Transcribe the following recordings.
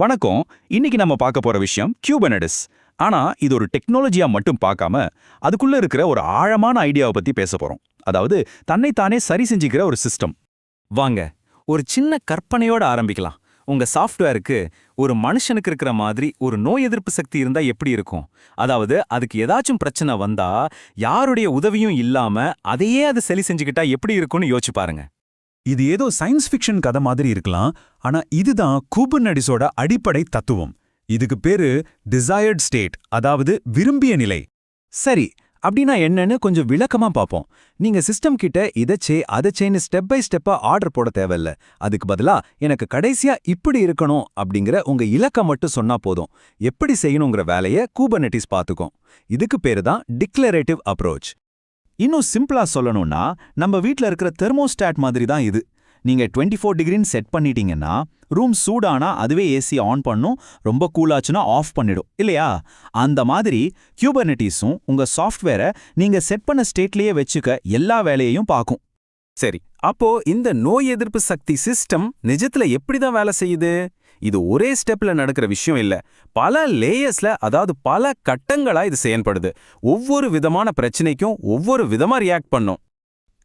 வணக்கம். இன்னைக்கு நம்ம பார்க்க போற விஷயம் கியூபனடிஸ் ஆனா இது ஒரு டெக்னாலஜியா மட்டும் பார்க்காம அதுக்குள்ள இருக்கிற ஒரு ஆழமான ஐடியாவை பத்தி பேச போறோம். அதாவது தன்னைத்தானே சரி செஞ்சுக்கிற ஒரு சிஸ்டம் வாங்க ஒரு சின்ன கற்பனையோட ஆரம்பிக்கலாம். உங்க சாஃப்ட்வேருக்கு ஒரு மனுஷனுக்கு இருக்கிற மாதிரி ஒரு நோய் எதிர்ப்பு சக்தி இருந்தா எப்படி இருக்கும்? அதாவது அதுக்கு ஏதாச்சும் பிரச்சனை வந்தா யாருடைய உதவியும் இல்லாம அதையே அது சரி செஞ்சுக்கிட்டா எப்படி இருக்கும்னு யோசிச்சு பாருங்க. இது ஏதோ சயின்ஸ் ஃபிக்ஷன் கதை மாதிரி இருக்கலாம் ஆனா இதுதான் கூபர்நடிஸோட அடிப்படை தத்துவம். இதுக்கு பேரு டிசையர்ட் ஸ்டேட் அதாவது விரும்பிய நிலை. சரி அப்படின்னா என்னன்னு கொஞ்சம் விளக்கமா பார்ப்போம். நீங்க சிஸ்டம் கிட்ட இதச்சே அதச்சேன்னு ஸ்டெப் பை ஸ்டெப்பா ஆர்டர் போட தேவையில்ல. அதுக்கு பதிலா எனக்கு கடைசியா இப்படி இருக்கணும் அப்படிங்கிற உங்க இலக்கம் மட்டும் சொன்னா போதும். எப்படி செய்யணுங்கிற வேலைய கூபர்நெட்டிஸ் பார்த்துக்கும். இதுக்கு பேரு தான் டிக்ளரேட்டிவ் அப்ரோச் இன்னும் சிம்பிளா சொல்லணும்னா நம்ம வீட்ல இருக்கிற தெர்மோஸ்டாட் மாதிரி தான் இது. நீங்க 24 ஃபோர் டிகிரின்னு செட் பண்ணிட்டீங்கன்னா ரூம் சூடானா அதுவே ஏசி ஆன் பண்ணும் ரொம்ப கூலாச்சுன்னா ஆஃப் பண்ணிடும். இல்லையா? அந்த மாதிரி கியூபர்னெட்டிஸும் உங்க சாஃப்ட்வேரை நீங்க செட் பண்ண ஸ்டேட்லயே வச்சுக்க எல்லா வேலையையும் பார்க்கும். சரி அப்போ இந்த நோய் எதிர்ப்பு சக்தி சிஸ்டம் நிஜத்துல எப்படிதான் வேலை செய்யுது? இது ஒரே ஸ்டெப்ல நடக்கிற விஷயம் இல்ல. பல லேயர்ஸ்ல அதாவது பல கட்டங்களா இது செயல்படுது. ஒவ்வொரு விதமான பிரச்சனைக்கும் ஒவ்வொரு விதமா ரியாக்ட் பண்ணும்.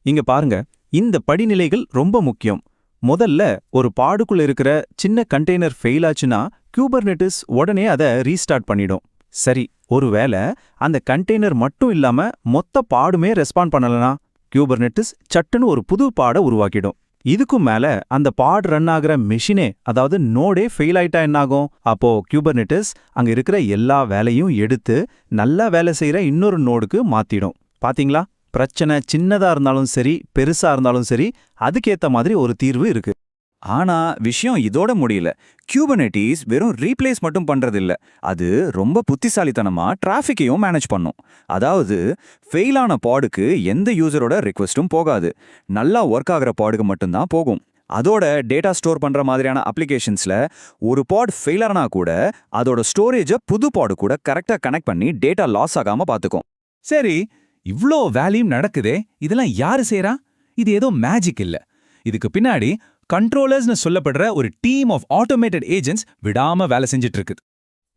இங்க பாருங்க இந்த படிநிலைகள் ரொம்ப முக்கியம். முதல்ல ஒரு பாடுக்குள்ள இருக்கிற சின்ன கண்டெய்னர் ஃபெயில் ஆச்சுன்னா கியூபர்நெட்டிஸ் உடனே அதை ரீஸ்டார்ட் பண்ணிடும். சரி ஒருவேளை அந்த கண்டெய்னர் மட்டும் இல்லாம மொத்த பாடுமே ரெஸ்பாண்ட் பண்ணலனா கியூபர்நெட்டிஸ் சட்டுன்னு ஒரு புது பாட உருவாக்கிடும். இதுக்கும் மேல அந்த பாட் ரன் ஆகுற மெஷினே அதாவது நோடே ஃபெயில் ஆயிட்டா என்னாகும்? அப்போ கியூபர்நெட்டிஸ் அங்க இருக்கிற எல்லா வேலையும் எடுத்து நல்லா வேலை செய்யற இன்னொரு நோடுக்கு மாத்திடும். பாத்தீங்களா? பிரச்சனை சின்னதா இருந்தாலும் சரி பெருசா இருந்தாலும் சரி அதுக்கேத்த மாதிரி ஒரு தீர்வு இருக்கு. ஆனா விஷயம் இதோட முடியல. கியூபர்னெட்டிஸ் வெறும் ரீப்ளேஸ் மட்டும் பண்றதில்ல. அது ரொம்ப புத்திசாலித்தனமா டிராஃபிக்கையும் மேனேஜ் பண்ணும். அதாவது ஃபெயிலான பாடுக்கு எந்த யூசரோட ரிக்வெஸ்ட்டும் போகாது. நல்லா ஒர்க் ஆகுற பாடுக்கு மட்டும்தான் போகும். அதோட டேட்டா ஸ்டோர் பண்ற மாதிரியான அப்ளிகேஷன்ஸ்ல ஒரு பாட் ஃபெயிலானா கூட அதோட ஸ்டோரேஜை புது பாடு கூட கரெக்டா கனெக்ட் பண்ணி டேட்டா லாஸ் ஆகாம பாத்துக்கும். சரி இவ்ளோ வேலையும் நடக்குதே. இதெல்லாம் யாரு செய்கிறா இது ஏதோ மேஜிக் இல்ல. இதுக்கு பின்னாடி கண்ட்ரோலர்ஸ்னு சொல்லப்படுற ஒரு டீம் ஆஃப் ஆட்டோமேட்டட் ஏஜென்ட்ஸ் விடாம வேலை செஞ்சுட்டு இருக்குது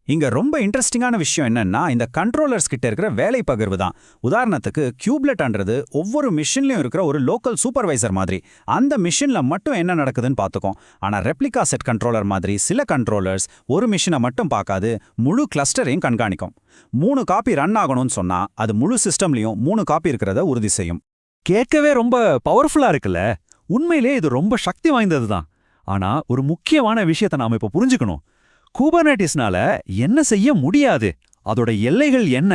இங்க ரொம்ப இன்ட்ரெஸ்டிங்கான விஷயம் என்னன்னா இந்த கண்ட்ரோலர்ஸ் கிட்ட இருக்கிற வேலை பகிர்வு தான். உதாரணத்துக்கு கியூப்லெட்ன்றது ஒவ்வொரு மிஷின்லயும் இருக்கிற ஒரு லோக்கல் சூப்பர்வைசர் மாதிரி. அந்த மிஷின்ல மட்டும் என்ன நடக்குதுன்னு பார்த்துக்கும். ஆனா ரெப்ளிகா செட் கண்ட்ரோலர் மாதிரி சில கண்ட்ரோலர்ஸ் ஒரு மிஷினை மட்டும் பார்க்காது முழு கிளஸ்டரையும் கண்காணிக்கும். மூணு காப்பி ரன் ஆகணும்னு சொன்னா அது முழு சிஸ்டம்லயும் மூணு காப்பி இருக்கிறத உறுதி செய்யும். கேட்கவே ரொம்ப பவர்ஃபுல்லா இருக்குல்ல? உண்மையிலே இது ரொம்ப சக்தி வாய்ந்தது தான் ஆனா ஒரு முக்கியமான விஷயத்தை நாம இப்ப புரிஞ்சுக்கணும். கூபர்நேட்டிஸ்னால என்ன செய்ய முடியாது? அதோட எல்லைகள் என்ன?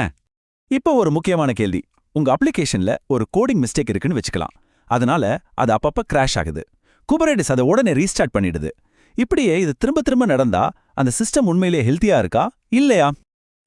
இப்போ ஒரு முக்கியமான கேள்வி. உங்க அப்ளிகேஷன்ல ஒரு கோடிங் மிஸ்டேக் இருக்குன்னு வச்சுக்கலாம். அதனால அது அப்பப்ப கிராஷ் ஆகுது. குபரேடிஸ் அதை உடனே ரீஸ்டார்ட் பண்ணிடுது. இப்படியே இது திரும்ப திரும்ப நடந்தா அந்த சிஸ்டம் உண்மையிலேயே ஹெல்த்தியா இருக்கா? இல்லையா?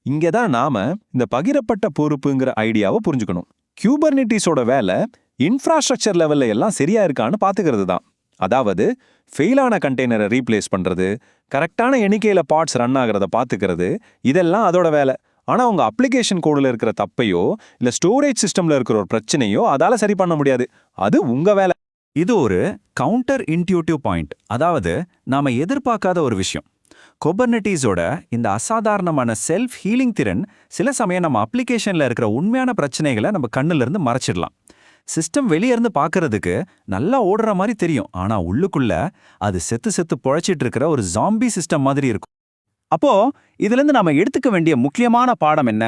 இங்கே தான் நாம இந்த பகிரப்பட்ட பொறுப்புங்கிற ஐடியாவை புரிஞ்சுக்கணும். கியூபர்னிட்டிஸோட வேலை இன்ஃப்ராஸ்ட்ரக்சர் லெவல்ல எல்லாம் சரியா இருக்கான்னு பார்த்துக்கிறது தான் அதாவது ஃபெயிலான கண்டெய்னரை ரீப்ளேஸ் பண்றது கரெக்டான எண்ணிக்கையில பார்ட்ஸ் ரன் ஆகிறத பார்த்துக்கிறது இதெல்லாம் அதோட வேலை. ஆனா உங்கள் அப்ளிகேஷன் கோடுல இருக்கிற தப்பையோ இல்ல ஸ்டோரேஜ் சிஸ்டம்ல இருக்கிற ஒரு பிரச்சனையோ அதால சரி பண்ண முடியாது. அது உங்க வேலை. இது ஒரு கவுண்டர் இன்ட்யூட்டிவ் பாயிண்ட் அதாவது நாம எதிர்பார்க்காத ஒரு விஷயம். கொபர்னட்டிஸோட இந்த அசாதாரணமான செல்ஃப் ஹீலிங் திறன் சில சமயம் நம்ம அப்ளிகேஷன்ல இருக்கிற உண்மையான பிரச்சனைகளை நம்ம கண்ணுல இருந்து மறைச்சிடலாம். சிஸ்டம் வெளிய இருந்து பார்க்கறதுக்கு நல்லா ஓடுற மாதிரி தெரியும். ஆனா உள்ளுக்குள்ள அது செத்து செத்து பொழைச்சிட்டு இருக்கிற ஒரு ஜாம்பி சிஸ்டம் மாதிரி இருக்கும். அப்போ இதுல இருந்து நாம எடுத்துக்க வேண்டிய முக்கியமான பாடம் என்ன?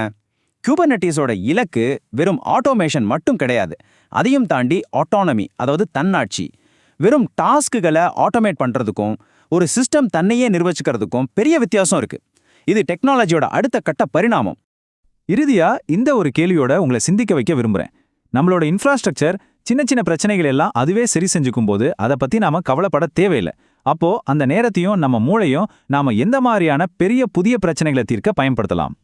கியூபர்னட்டிஸோட இலக்கு வெறும் ஆட்டோமேஷன் மட்டும் கிடையாது. அதையும் தாண்டி ஆட்டோனமி அதாவது தன்னாட்சி. வெறும் டாஸ்க்குகளை ஆட்டோமேட் பண்றதுக்கும் ஒரு சிஸ்டம் தன்னையே நிர்வகிக்கிறதுக்கும் பெரிய வித்தியாசம் இருக்கு. இது டெக்னாலஜியோட அடுத்த கட்ட பரிணாமம். இறுதியா இந்த ஒரு கேள்வியோட உங்களை சிந்திக்க வைக்க விரும்புறேன். நம்மளோட இன்ஃப்ராஸ்ட்ரக்சர் சின்ன சின்ன பிரச்சனைகள் எல்லாம் அதுவே சரி செஞ்சுக்கும் போது அதை பத்தி நாம கவலைப்பட தேவையில்லை. அப்போ அந்த நேரத்தையும் நம்ம மூளையும் நாம எந்த மாதிரியான பெரிய புதிய பிரச்சனைகளை தீர்க்க பயன்படுத்தலாம்.